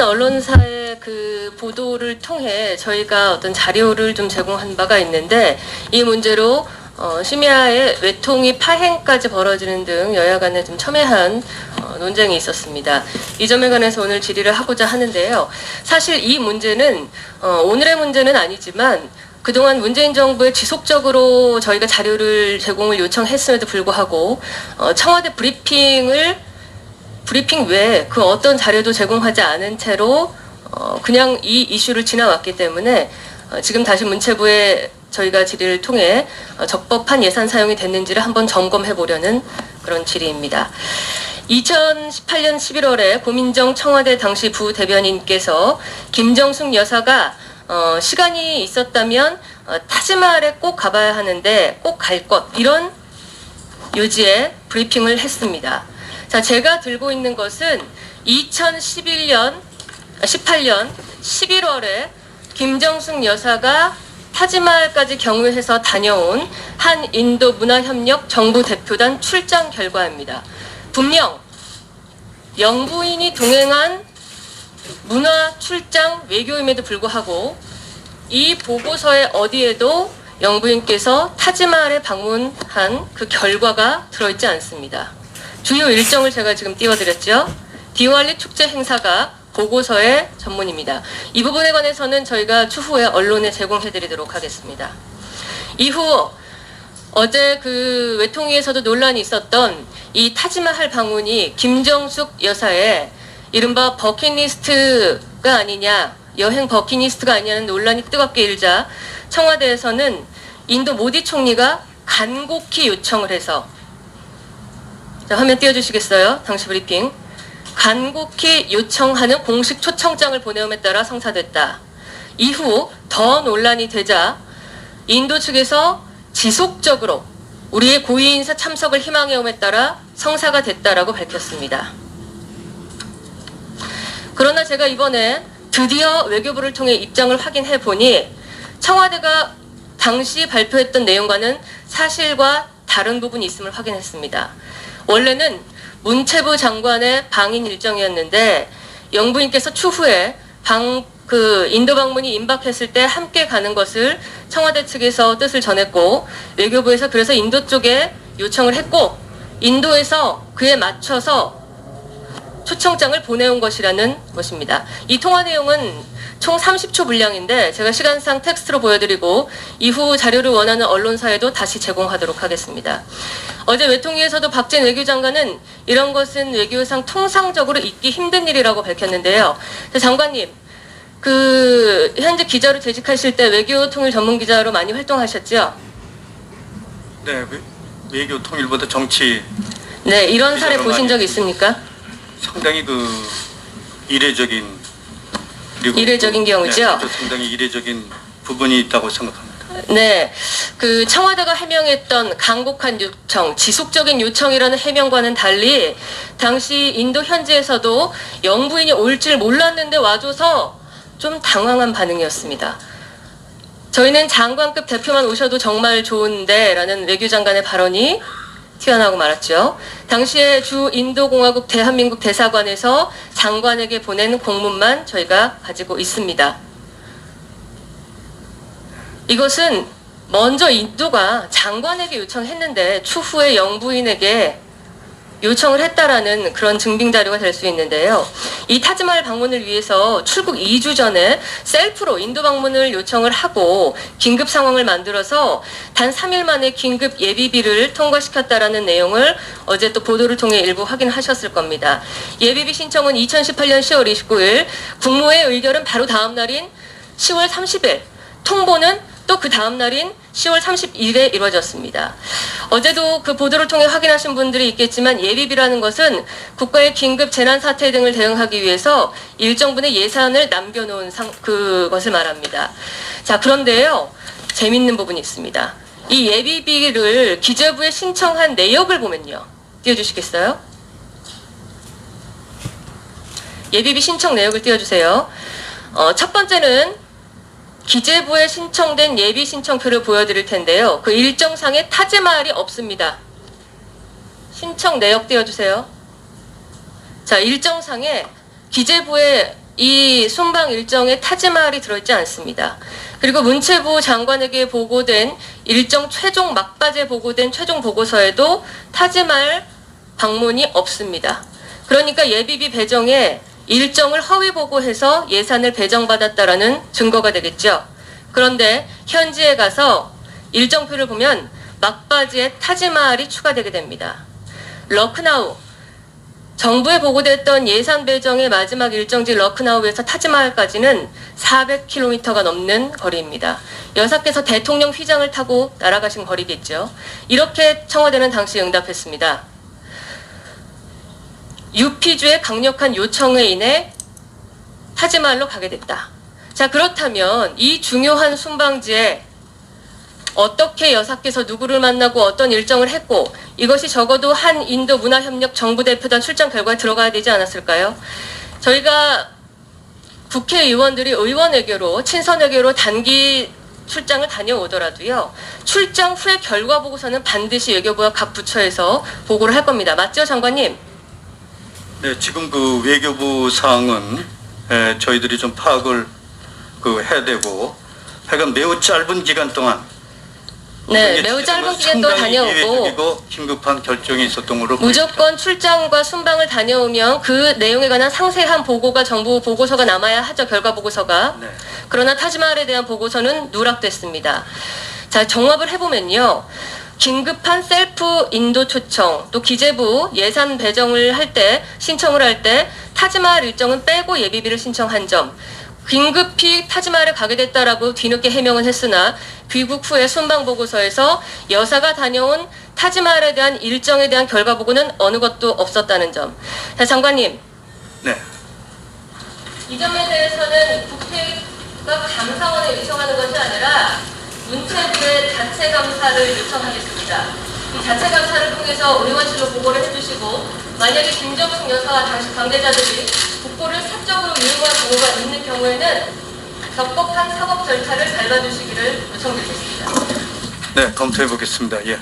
언론사의 그 보도를 통해 저희가 어떤 자료를 좀 제공한 바가 있는데 이 문제로 어, 심야에 외통위 파행까지 벌어지는 등 여야 간에 좀 첨예한 어, 논쟁이 있었습니다. 이 점에 관해서 오늘 질의를 하고자 하는데요. 사실 이 문제는 어, 오늘의 문제는 아니지만 그동안 문재인 정부에 지속적으로 저희가 자료를 제공을 요청했음에도 불구하고 어, 청와대 브리핑을 브리핑 외에 그 어떤 자료도 제공하지 않은 채로 어, 그냥 이 이슈를 지나왔기 때문에 어, 지금 다시 문체부에 저희가 질의를 통해 어, 적법한 예산 사용이 됐는지를 한번 점검해 보려는 그런 질의입니다. 2018년 11월에 고민정 청와대 당시 부대변인께서 김정숙 여사가 어, 시간이 있었다면 어, 타지마할에 꼭 가봐야 하는데 꼭 갈 것 이런 요지에 브리핑을 했습니다. 자, 제가 들고 있는 것은 2011년, 18년 11월에 김정숙 여사가 타지마할까지 경유해서 다녀온 한 인도 문화협력 정부 대표단 출장 결과입니다. 분명 영부인이 동행한 문화 출장 외교임에도 불구하고 이 보고서의 어디에도 영부인께서 타지마할에 방문한 그 결과가 들어있지 않습니다. 주요 일정을 제가 지금 띄워드렸죠. 디왈리 축제 행사가 보고서의 전문입니다. 이 부분에 관해서는 저희가 추후에 언론에 제공해드리도록 하겠습니다. 이후 어제 그 외통위에서도 논란이 있었던 이 타지마할 방문이 김정숙 여사의 이른바 버킷리스트가 아니냐, 여행 버킷리스트가 아니냐는 논란이 뜨겁게 일자 청와대에서는 인도 모디 총리가 간곡히 요청을 해서 자, 화면 띄워주시겠어요? 당시 브리핑. 간곡히 요청하는 공식 초청장을 보내음에 따라 성사됐다. 이후 더 논란이 되자 인도 측에서 지속적으로 우리의 고위 인사 참석을 희망해옴에 따라 성사가 됐다라고 밝혔습니다. 그러나 제가 이번에 드디어 외교부를 통해 입장을 확인해 보니 청와대가 당시 발표했던 내용과는 사실과 다른 부분이 있음을 확인했습니다. 원래는 문체부 장관의 방인 일정이었는데 영부인께서 추후에 방, 그 인도 방문이 임박했을 때 함께 가는 것을 청와대 측에서 뜻을 전했고 외교부에서 그래서 인도 쪽에 요청을 했고 인도에서 그에 맞춰서 초청장을 보내온 것이라는 것입니다. 이 통화 내용은 총 30초 분량인데 제가 시간상 텍스트로 보여드리고 이후 자료를 원하는 언론사에도 다시 제공하도록 하겠습니다. 어제 외통위에서도 박진 외교장관은 이런 것은 외교상 통상적으로 있기 힘든 일이라고 밝혔는데요. 장관님, 그 현재 기자로 재직하실 때 외교 통일 전문 기자로 많이 활동하셨죠? 네, 외- 외교 통일보다 정치 네, 이런 사례 보신 적 있습니까? 상당히 그 이례적인 그리고 이례적인 그- 경우죠? 네, 상당히 이례적인 부분이 있다고 생각합니다. 네, 그 청와대가 해명했던 간곡한 요청, 지속적인 요청이라는 해명과는 달리 당시 인도 현지에서도 영부인이 올 줄 몰랐는데 와줘서 좀 당황한 반응이었습니다. 저희는 장관급 대표만 오셔도 정말 좋은데 라는 외교장관의 발언이 튀어나오고 말았죠. 당시에 주 인도공화국 대한민국 대사관에서 장관에게 보낸 공문만 저희가 가지고 있습니다. 이것은 먼저 인도가 장관에게 요청했는데 추후에 영부인에게 요청을 했다라는 그런 증빙 자료가 될 수 있는데요. 이 타지마할 방문을 위해서 출국 2주 전에 셀프로 인도 방문을 요청을 하고 긴급 상황을 만들어서 단 3일 만에 긴급 예비비를 통과시켰다라는 내용을 어제 또 보도를 통해 일부 확인하셨을 겁니다. 예비비 신청은 2018년 10월 29일, 국무회의 의결은 바로 다음 날인 10월 30일, 통보는 또 그 다음 날인 10월 31일에 이루어졌습니다. 어제도 그 보도를 통해 확인하신 분들이 있겠지만 예비비라는 것은 국가의 긴급 재난 사태 등을 대응하기 위해서 일정분의 예산을 남겨놓은 상, 그것을 말합니다. 자 그런데요 재밌는 부분이 있습니다. 이 예비비를 기재부에 신청한 내역을 보면요 띄워주시겠어요? 예비비 신청 내역을 띄워주세요. 어, 첫 번째는 기재부에 신청된 예비 신청표를 보여드릴 텐데요. 그 일정상에 타지마할이 없습니다. 신청 내역 띄워주세요. 자, 일정상에 기재부에 이 순방 일정에 타지말이 들어있지 않습니다. 그리고 문체부 장관에게 보고된 일정 최종 막바지에 보고된 최종 보고서에도 타지말 방문이 없습니다. 그러니까 예비비 배정에 일정을 허위 보고해서 예산을 배정받았다라는 증거가 되겠죠. 그런데 현지에 가서 일정표를 보면 막바지에 타지마할이 추가되게 됩니다. 러크나우 정부에 보고됐던 예산 배정의 마지막 일정지 러크나우에서 타지마할까지는 400km가 넘는 거리입니다. 여사께서 대통령 휘장을 타고 날아가신 거리겠죠. 이렇게 청와대는 당시 응답했습니다. 유피주의 강력한 요청에 인해 타지마할로 가게 됐다. 자 그렇다면 이 중요한 순방지에 어떻게 여사께서 누구를 만나고 어떤 일정을 했고 이것이 적어도 한 인도 문화협력 정부 대표단 출장 결과에 들어가야 되지 않았을까요? 저희가 국회의원들이 의원에게로 친선에게로 단기 출장을 다녀오더라도요 출장 후에 결과 보고서는 반드시 외교부와 각 부처에서 보고를 할 겁니다. 맞죠, 장관님? 네, 지금 그 외교부 사항은 에, 저희들이 좀 파악을 그 해야 되고 하여간 매우 짧은 기간 동안 네, 매우 짧은 기간 동안 다녀오고 긴급한 결정이 있었던 걸로 무조건 출장과 순방을 다녀오면 그 내용에 관한 상세한 보고가 정부 보고서가 남아야 하죠 결과 보고서가. 네. 그러나 타지마할에 대한 보고서는 누락됐습니다. 자 정합을 해보면요. 긴급한 셀프 인도 초청 또 기재부 예산 배정을 할 때 신청을 할 때 타지마할 일정은 빼고 예비비를 신청한 점 긴급히 타지마할에 가게 됐다라고 뒤늦게 해명은 했으나 귀국 후에 순방 보고서에서 여사가 다녀온 타지마할에 대한 일정에 대한 결과 보고는 어느 것도 없었다는 점. 자 장관님 네. 이 점에 대해서는 국회가 감사원에 요청하는 것이 아니라 문체부의 자체 감사를 요청하겠습니다. 이 자체 감사를 통해서 의원실로 보고를 해주시고 만약에 김정숙 여사와 당시 관계자들이 국고를 사적으로 유용한 보고가 있는 경우에는 적법한 사법 절차를 밟아주시기를 요청드리겠습니다. 네, 검토해 보겠습니다. 예.